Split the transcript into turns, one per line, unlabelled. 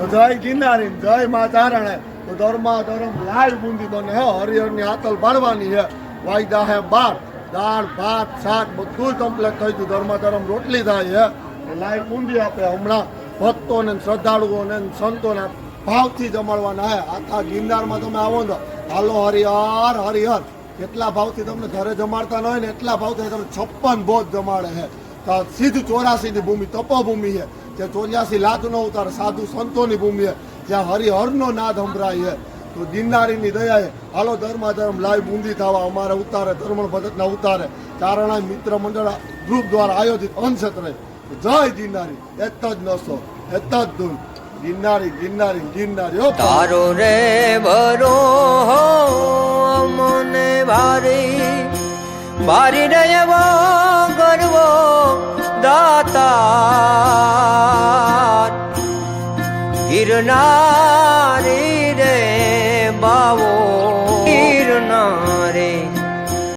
તો જય ગિરનારી જય મા તારણે તો ધર્મા ધર્મ લાલ બુંદી બને હે, હરિહરની આતલ પાડવાની હે. વાયદા હે બાર, દાળ, ભાત, શાક બધું કમ્પ્લેટ થઈ ગયું. ધર્મા ધર્મ રોટલી થાય હે. લાઈવ બુંદી આપે હમણાં ભક્તોને શ્રદ્ધાળુઓને સંતોને ભાવથી જમાડવાના હે. આખા ગિરનારમાં તમે આવો ને હાલો હરિહર હરિહર. કેટલા ભાવથી તમને ઘરે જમાડતા ન હોય ને એટલા ભાવથી તમને છપ્પન ભોજ જમાડે છે તો આ સીધું ચોરાસી ભૂમિ, તપોભૂમિ છે જે ચોર્યાસી લાખ અવતાર સાધુ સંતોની ભૂમિ છે જ્યાં હરિહરનો નાદ સંભળાય છે તો ગિરનારીની દયાએ હાલો ધર્મા લાઈવ બુંદી થવા અમારે ઉતારે, ધર્મણ ભગતના ઉતારે. ચારણા મિત્ર મંડળ ગ્રુપ દ્વારા આયોજિત અંશત્ર જય ગિરનારી, એત જ નસો, એત જ ધૂન. ગિરનારી ગિરનારી ગિરનારી
તારો રે બરો હો ભારી ભારી રહેવો ગરવો ગિરનારી રે બાવો.